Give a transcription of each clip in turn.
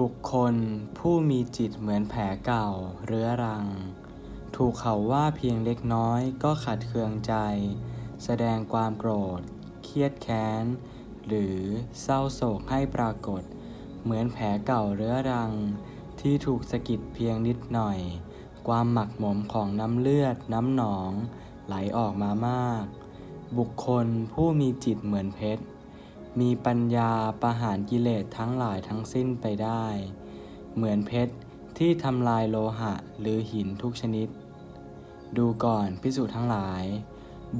บุคคลผู้มีจิตเหมือนแผลเก่าเรื้อรัง ถูกเขาว่าเพียงเล็กน้อยก็ขัดเคืองใจ แสดงความโกรธ เครียดแค้น หรือเศร้าโศกให้ปรากฏ เหมือนแผลเก่าเรื้อรัง ที่ถูกสะกิดเพียงนิดหน่อย ความหมักหมมของน้ำเลือดน้ำหนอง ไหลออกมามาก บุคคลผู้มีจิตเหมือนเพชร มีปัญญาประหารกิเลสทั้งหลายทั้งสิ้นไปได้ เหมือนเพชรที่ทำลายโลหะหรือหินทุกชนิด ดูก่อนพิสูจน์ทั้งหลาย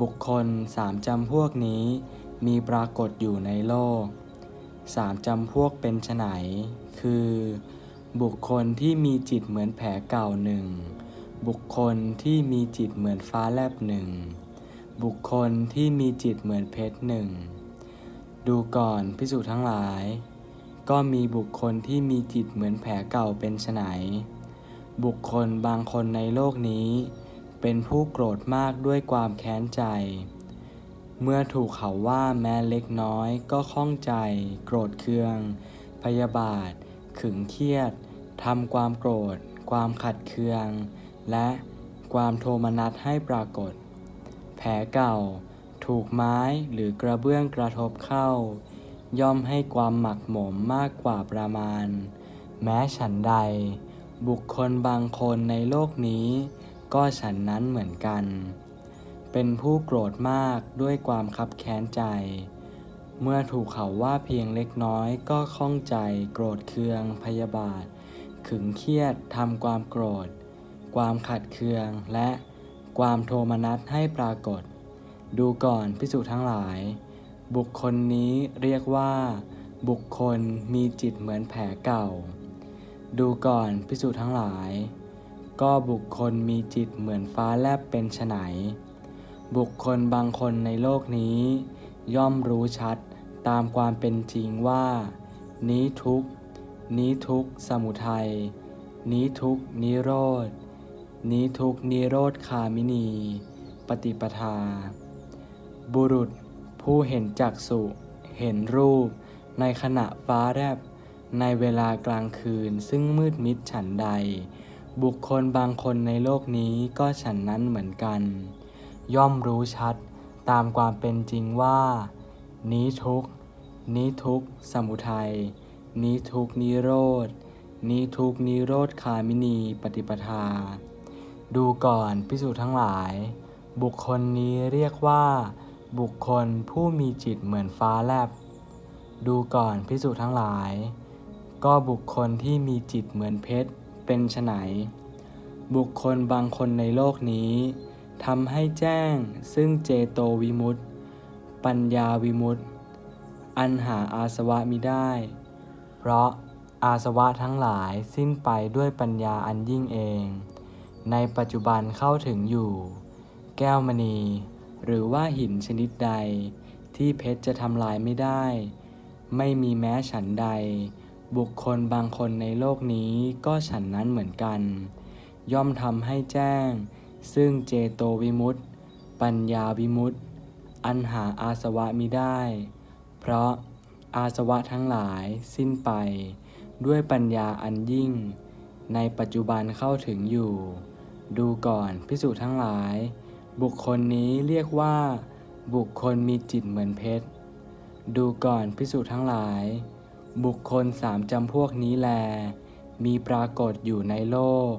บุคคลสามจำพวกนี้มีปรากฏอยู่ในโลกสามจำพวกเป็นไฉนคือ บุคคลที่มีจิตเหมือนแผลเก่าหนึ่ง บุคคลที่มีจิตเหมือนฟ้าแลบหนึ่ง บุคคลที่มีจิตเหมือนเพชรหนึ่ง ดูก่อนพิสูจน์ทั้งหลาย ก็มีบุคคลที่มีจิตเหมือนแผลเก่าเป็นไฉนบุคคลบางคนในโลกนี้ เป็นผู้โกรธมากด้วยความแค้นใจ เมื่อถูกเขาว่าแม้เล็กน้อยก็ข้องใจ โกรธเคือง พยาบาท ขึงเครียดทำความโกรธ ความขัดเคือง และความโทมนัสให้ปรากฏ แผลเก่า ถูกไม้หรือกระเบื้องกระทบเข้า ย่อมให้ความหมักหมมมากกว่าประมาณ แม้ฉันใด บุคคลบางคนในโลกนี้ ก็ฉันนั้นเหมือนกัน เป็นผู้โกรธมากด้วยความคับแค้นใจ เมื่อถูกเขาว่าเพียงเล็กน้อยก็ข้องใจโกรธเคืองพยาบาท ขึงเครียดทำความโกรธ ความขัดเคืองและความโทมนัสให้ปรากฏ ดูก่อนพิสูจน์ทั้งหลาย บุคคลนี้เรียกว่า บุคคลมีจิตเหมือนแผลเก่า ดูก่อนพิสูจน์ทั้งหลาย ก็บุคคลมีจิตเหมือนฟ้าแลบเป็นไฉนบุคคลบางคนในโลกนี้ ย่อมรู้ชัดตามความเป็นจริงว่า นี้ทุกนี้ทุกสมุทัย นี้ทุกนิโรธ นี้ทุกนิโรธคามินี ปฏิปทา บุรุษ ผู้เห็นจักสุเห็นรูป ในขณะฟ้าแลบในเวลากลางคืนซึ่งมืดมิดฉันใด บุคคลบางคนในโลกนี้ก็ฉันนั้นเหมือนกัน ย่อมรู้ชัดตามความเป็นจริงว่า นี้ทุกนี้ทุกสมุทัย นี้ทุกนิโรธ นี้ทุกนิโรธคามินีปฏิปทา ดูก่อนพิสูจน์ทั้งหลาย บุคคลนี้เรียกว่า บุคคลผู้มีจิตเหมือนฟ้าแลบ ดูก่อนพิสูจน์ทั้งหลาย ก็บุคคลที่มีจิตเหมือนเพชรเป็นไฉนบุคคลบางคนในโลกนี้ทำให้แจ้งซึ่งเจโตวิมุตติ ปัญญาวิมุตติ อันหาอาสวะมิได้ เพราะอาสวะทั้งหลายสิ้นไปด้วยปัญญาอันยิ่งเอง ในปัจจุบันเข้าถึงอยู่ แก้วมณี หรือว่าหินชนิดใด ที่เพชรจะทำลายไม่ได้ ไม่มีแม้ฉันใด บุคคลบางคนในโลกนี้ก็ฉันนั้นเหมือนกัน ย่อมทำให้แจ้ง ซึ่งเจโตวิมุตติ ปัญญาวิมุตติ อันหาอาสวะมิได้ เพราะอาสวะทั้งหลายสิ้นไป ด้วยปัญญาอันยิ่ง ในปัจจุบันเข้าถึงอยู่ ดูก่อนพิสูจน์ทั้งหลาย บุคคลนี้เรียกว่า บุคคลมีจิตเหมือนเพชร ดูก่อนพิสูจน์ทั้งหลาย บุคคลสามจำพวกนี้แล มีปรากฏอยู่ในโลก